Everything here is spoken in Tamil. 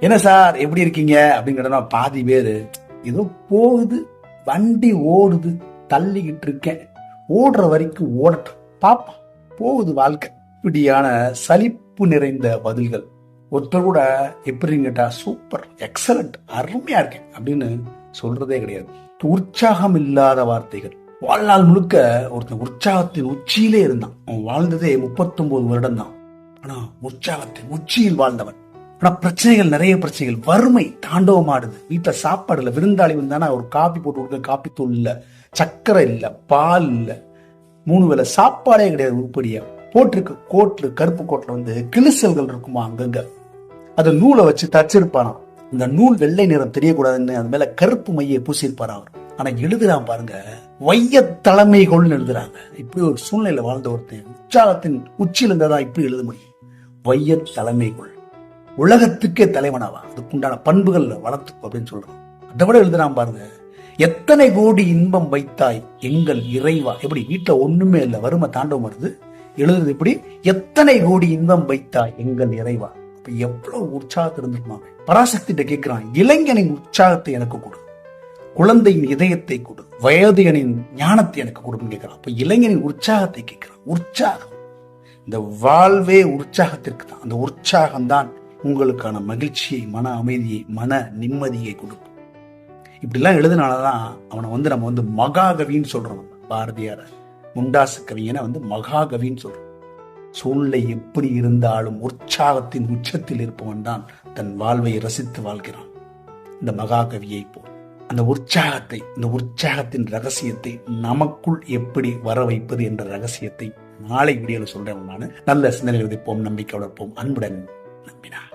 என்ன சார் எப்படி இருக்கீங்க? அப்படிங்கிறத பாதி பேரு ஏதோ போகுது வண்டி ஓடுது தள்ளிக்கிட்டு இருக்கேன். ஓடுற வரைக்கும் ஓடட்டும். பாப்பா போகுது வாழ்க்கை. இப்படியான சலிப்பு நிறைந்த பதில்கள். ஒருத்தர் கூட எப்படின்னு கேட்டா சூப்பர் எக்ஸலண்ட் அருமையா இருக்கேன். அப்படின்னு சொல்றதே கிடையாது. உற்சாகம் இல்லாத வார்த்தைகள். வாழ்நாள் முழுக்க ஒருத்தன் உற்சாகத்தின் உச்சியிலே இருந்தான். அவன் வாழ்ந்ததே 39 வருடம் தான் ஆனா உற்சாகத்தின் உச்சியில் வாழ்ந்தவன். ஆனா பிரச்சனைகள் நிறைய பிரச்சனைகள். வறுமை தாண்டவமாடுது. வீட்டுல சாப்பாடுல விருந்தாளி வந்தானா ஒரு காப்பி போட்டு கொடுக்க காப்பி தூள் இல்ல சர்க்கரை இல்ல பால் இல்ல. மூணு வேளை சாப்பாடே கிடையாது உருப்படியா. போட்டிருக்க கோட்ல கருப்பு கோட்டில் வந்து கிளிசல்கள் இருக்குமா அங்கங்க. அதை நூலை வச்சு தச்சிருப்பாராம் இந்த நூல் வெள்ளை நிறம் தெரியக்கூடாதுன்னு அது மேல கருப்பு மையை பூசியிருப்பாரா அவர். ஆனா எழுதுறான் பாருங்க வைய தலைமைகள்னு எழுதுறாங்க. இப்படி ஒரு சூழ்நிலை வாழ்ந்த ஒருத்தன் உற்சாகத்தின் உச்சியில் இருந்ததா இப்படி எழுத முடியும். வைய தலைமைகள். உலகத்துக்கே தலைவனாவா? அதுக்குண்டான பண்புகள் வளர்த்துக்கும் அப்படின்னு சொல்றான். அதை விட எழுதுறான் பாருங்க எத்தனை கோடி இன்பம் வைத்தாய் எங்கள் இறைவா? எப்படி? வீட்டில் ஒண்ணுமே இல்லை வறுமை தாண்டவம் வருது. எழுதுறது எப்படி? எத்தனை கோடி இன்பம் வைத்தாய் எங்கள் இறைவா? அப்ப எவ்வளவு உற்சாகத்தை இருந்திருக்குமா? பராசக்திட்ட கேட்கிறான் இளைஞனின் உற்சாகத்தை எனக்கு கொடு. குழந்தையின் இதயத்தை கொடு. வயதியனின் ஞானத்தை எனக்கு கொடுன்னு கேட்கிறான் அப்ப இளைஞனின் உற்சாகத்தை கேட்கிறான் உற்சாகம். இந்த வாழ்வே உற்சாகத்திற்கு தான் அந்த உற்சாகம் தான் உங்களுக்கான மகிழ்ச்சியை மன அமைதியை மன நிம்மதியை கொடுக்கும். இப்படிலாம் எழுதினாலதான் அவனை வந்து நம்ம வந்து மகாகவின்னு சொல்றோம் பாரதியார. முண்டாசு கவிஞனை வந்து மகாகவின்னு சொல்றோம். சூழ்நிலை எப்படி இருந்தாலும் உற்சாகத்தின் உச்சத்தில் இருப்பவன் தான் தன் வாழ்வை ரசித்து வாழ்கிறான். இந்த மகாகவியை போல். அந்த உற்சாகத்தை இந்த உற்சாகத்தின் ரகசியத்தை நமக்குள் எப்படி வர வைப்பது என்ற ரகசியத்தை நாளை வீடியோவில் சொல்றேன் நான். நல்ல சிந்தனை விதைப்போம் நம்பிக்கை வளர்ப்போம் அன்புடன் நம்பினார்